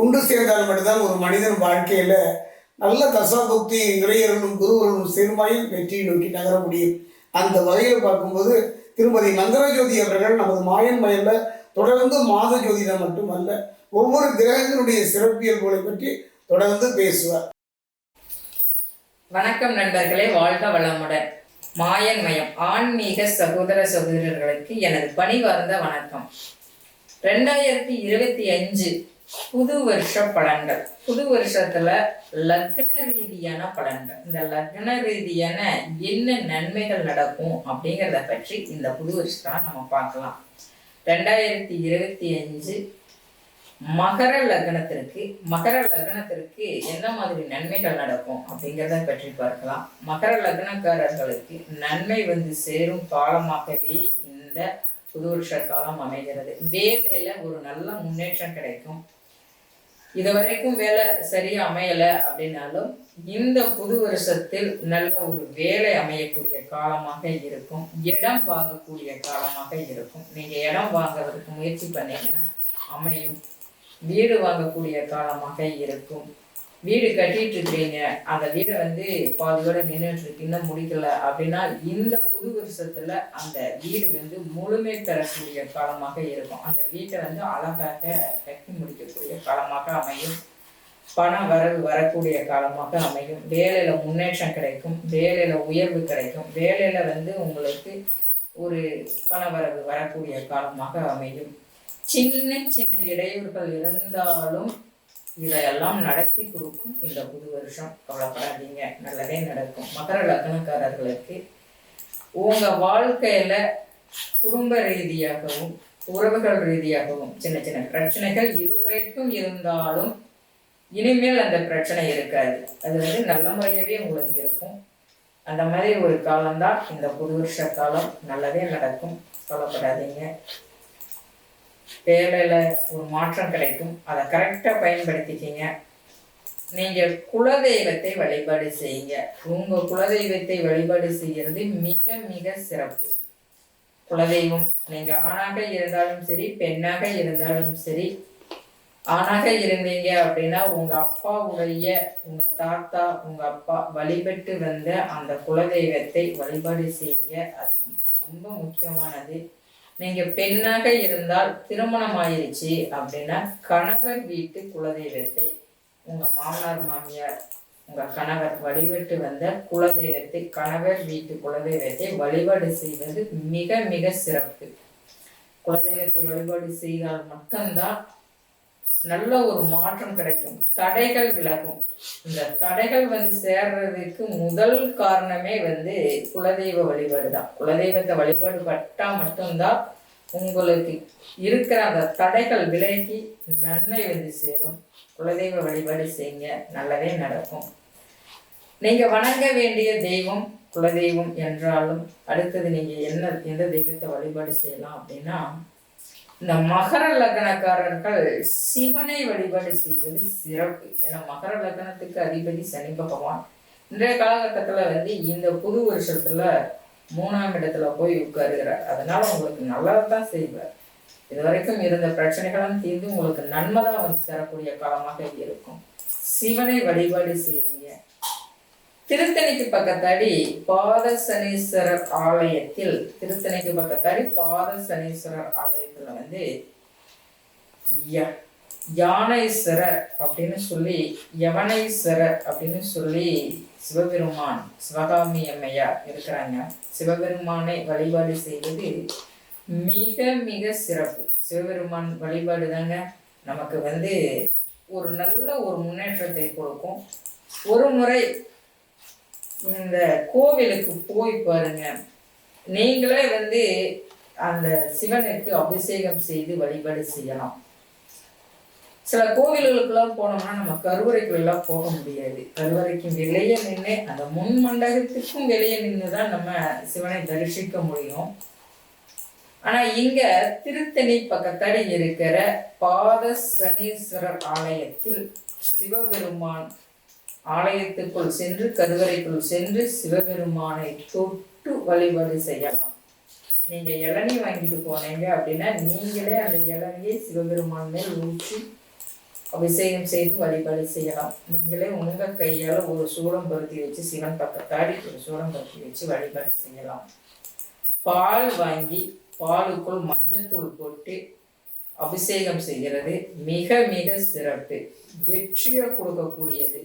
ஒன்று சேர்ந்தால் மட்டும்தான் ஒரு மனிதன் வாழ்க்கையில் நல்ல தசாபுக்தி இறையர்களும் குருவர்களும் சேர்மாயும் வெற்றியை நோக்கி நகர முடியும். அந்த வகையில் பார்க்கும்போது திருமதி நந்தரஜோதி அவர்கள் நமது மாயன் மயல்ல தொடர்ந்து மாத ஜோதிடம் மட்டுமல்ல ஒவ்வொரு கிரகங்களுடைய சிறப்பியல்புகளை பற்றி தொடர்ந்து பேசுவார். வணக்கம் நண்பர்களே வாழ்க வளமுடன். மாயன் மயம் ஆன்மீக சகோதர சகோதரர்களுக்கு எனது பணிவார்ந்த வணக்கம். ரெண்டாயிரத்தி இருபத்தி அஞ்சு புது வருஷ பலன்கள் புது வருஷத்துல லக்ன ரீதியான பலன்கள் இந்த லக்ன ரீதியான என்ன நன்மைகள் நடக்கும் அப்படிங்கிறத பற்றி இந்த புது வருஷத்துல நம்ம பார்க்கலாம். ரெண்டாயிரத்தி இருபத்தி அஞ்சு மகர லக்னத்திற்கு மகர லக்னத்திற்கு என்ன மாதிரி நன்மைகள் நடக்கும் அப்படிங்கிறத பற்றி பார்க்கலாம். மகர லக்னக்காரர்களுக்கு நன்மை வந்து சேரும் காலமாகவே இந்த புது வருஷ காலம் அமைகிறது. வேலையில ஒரு நல்ல முன்னேற்றம் கிடைக்கும். இது வரைக்கும் வேலை சரியா அமையல அப்படின்னாலும் இந்த புது வருஷத்தில் நல்ல ஒரு வேலை அமையக்கூடிய காலமாக இருக்கும். இடம் வாங்கக்கூடிய காலமாக இருக்கும். நீங்க இடம் வாங்குறதுக்கு முயற்சி பண்ணீங்கன்னா அமையும். வீடு வாங்கக்கூடிய காலமாக இருக்கும். வீடு கட்டிட்டு இருக்கீங்க. அந்த வீடை வந்து பாதியோட நின்றுட்டு இருக்கு. இன்னும் முடிக்கல அப்படின்னா இந்த புது வருஷத்துல அந்த வீடு வந்து முழுமை பெறக்கூடிய காலமாக இருக்கும். அந்த வீட்டை வந்து அழகாக காலமாக அமையும். பண வரவு வரக்கூடிய காலமாக அமையும். வேலையில முன்னேற்றம் கிடைக்கும். வேலையில உயர்வு கிடைக்கும். வேலையில வந்து உங்களுக்கு ஒரு பண வரவு வரக்கூடிய காலமாக அமையும். சின்ன சின்ன இடையூறுகள் இருந்தாலும் இதையெல்லாம் நடத்தி கொடுக்கும் இந்த புது வருஷம். கவலைப்படாதீங்க. நல்லதே நடக்கும். மகர லக்னக்காரர்களுக்கு உங்க வாழ்க்கையில குடும்ப ரீதியாகவும் உறவுகள் ரீதியாகவும் சின்ன சின்ன பிரச்சனைகள் இதுவரைக்கும் இருந்தாலும் இனிமேல் அந்த பிரச்சனை இருக்காது. அது வந்து நல்ல முறையாவே உங்களுக்கு இருக்கும். அந்த மாதிரி ஒரு காலம்தான் இந்த புது வருஷ காலம். நல்லதே நடக்கும். சொல்லப்படாதீங்க வேலையில் ஒரு மாற்றம் கிடைக்கும். அதை கரெக்டாக பயன்படுத்திக்கிங்க. நீங்கள் குலதெய்வத்தை வழிபாடு செய்யுங்க. உங்க குலதெய்வத்தை வழிபாடு செய்யறது மிக மிக சிறப்பு. குலதெய்வம். நீங்க ஆணாக இருந்தாலும் சரி பெண்ணாக இருந்தாலும் சரி ஆணாக இருந்தீங்க அப்படின்னா உங்க அப்பாவுடைய உங்க தாத்தா உங்க அப்பா வழிபட்டு வந்த அந்த குலதெய்வத்தை வழிபாடு செய்யுங்க. அது ரொம்ப முக்கியமானது. நீங்க பெண்ணாக இருந்தால் திருமணம் ஆயிடுச்சு அப்படின்னா கணவர் வீட்டு குலதெய்வத்தை உங்க மாமனார் மாமியார் உங்க கணவர் வழிபட்டு வந்த குலதெய்வத்தை கணவர் வீட்டு குலதெய்வத்தை வழிபாடு செய்வது மிக மிக சிறப்பு. குலதெய்வத்தை வழிபாடு செய்தால் மட்டும்தான் நல்ல ஒரு மாற்றம் கிடைக்கும். தடைகள் விலகும். இந்த தடைகள் வந்து சேர்றதுக்கு முதல் காரணமே வந்து குலதெய்வ வழிபாடு தான் குலதெய்வத்தை வழிபாடு பட்டா மட்டும்தான் உங்களுக்கு இருக்கிற அந்த தடைகள் விலகி நன்மை வந்து சேரும். குலதெய்வ வழிபாடு செய்யுங்க நல்லதே நடக்கும். நீங்கள் வணங்க வேண்டிய தெய்வம் குலதெய்வம் என்றாலும் அடுத்தது நீங்கள் என்ன எந்த தெய்வத்தை வழிபாடு செய்யலாம் அப்படின்னா இந்த மகர லக்னக்காரர்கள் சிவனை வழிபாடு செய்வது சிறப்பு. ஏன்னா மகர லக்னத்துக்கு அதிபதி சனி பகவான். இன்றைய காலகட்டத்தில் வந்து இந்த புது வருஷத்தில் மூணாம் இடத்துல போய் உட்காருகிறார். அதனால உங்களுக்கு நல்லதான் செய்வார். இது வரைக்கும் இருந்த பிரச்சனைகளும் தீர்ந்து உங்களுக்கு நன்மை தான் வந்து தரக்கூடிய காலமாக இருக்கும். சிவனை வழிபாடு செய்யுங்க. திருத்தணிக்கு பக்கத்தாடி பாத சனீஸ்வரர் ஆலயத்தில் திருத்தணிக்கு பக்கத்தாடி பாத சனீஸ்வரர் ஆலயத்துல வந்து யானைஸ்வரர் அப்படின்னு சொல்லி யவனைஸ்வரர் அப்படின்னு சொல்லி சிவபெருமான் சிவகாமி அம்மையார் இருக்கிறாங்க. சிவபெருமானை வழிபாடு செய்வது மிக மிக சிறப்பு. சிவபெருமான் வழிபாடு தாங்க நமக்கு வந்து ஒரு நல்ல ஒரு முன்னேற்றத்தை கொடுக்கும். ஒரு முறை இந்த கோவிலுக்கு போய் பாருங்க. நீங்களே வந்து அந்த சிவனுக்கு அபிஷேகம் செய்து வழிபாடு செய்யலாம். சில கோவில்களுக்கெல்லாம் போனோம்னா நம்ம கருவறைக்குள்ளெல்லாம் போக முடியாது. கருவறைக்கு வெளியே நின்று அந்த முன் மண்டபத்துக்கும் வெளியே நின்று தான் நம்ம சிவனை தரிசிக்க முடியும். ஆனால் இங்கே திருத்தணி பக்கத்தில் இருக்கிற பாத சனீஸ்வரர் ஆலயத்தில் சிவபெருமான் ஆலயத்துக்குள் சென்று கருவறைக்குள் சென்று சிவபெருமானை தொட்டு வழிபாடு செய்யலாம். நீங்கள் இளநீ வாங்கிட்டு போனீங்க அப்படின்னா நீங்களே அந்த இளநியை சிவபெருமான் மேல் ஊற்றி அபிஷேகம் செய்து வழிபாடு செய்யலாம். நீங்களே உங்கள் கையால் ஒரு சூடம் பருத்தி வச்சு சிவன் பக்கத்தாடி ஒரு சூடம் பருத்தி வச்சு வழிபாடு செய்யலாம். பால் வாங்கி பாலுக்குள் மஞ்சத்தூள் போட்டு அபிஷேகம் செய்கிறது மிக மிக சிறப்பு. வெற்றியை கொடுக்கக்கூடியது.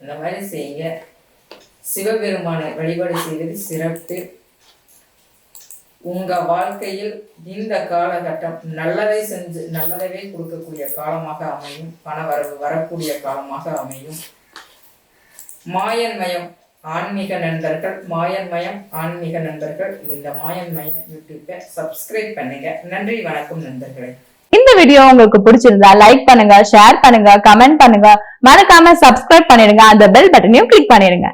இந்த மாதிரி செய்யுங்க. சிவபெருமானை வழிபாடு செய்வது சிறப்பு. உங்க வாழ்க்கையில் இந்த காலகட்டம் நல்லதை செஞ்சு நல்லதவே கொடுக்கக்கூடிய காலமாக அமையும் பண வரவு வரக்கூடிய காலமாக அமையும். மாயன்மயம் ஆன்மீக நண்பர்கள் மாயன்மயம் ஆன்மீக நண்பர்கள். இந்த மாயன்மயம் யூடியூப்பை சப்ஸ்கிரைப் பண்ணுங்க. நன்றி வணக்கம் நண்பர்களே. இந்த வீடியோ உங்களுக்கு பிடிச்சிருந்தா லைக் பண்ணுங்க ஷேர் பண்ணுங்க கமெண்ட் பண்ணுங்க. மறக்காம சப்ஸ்கிரைப் பண்ணிடுங்க. அந்த பெல் பட்டனையும் கிளிக் பண்ணிடுங்க.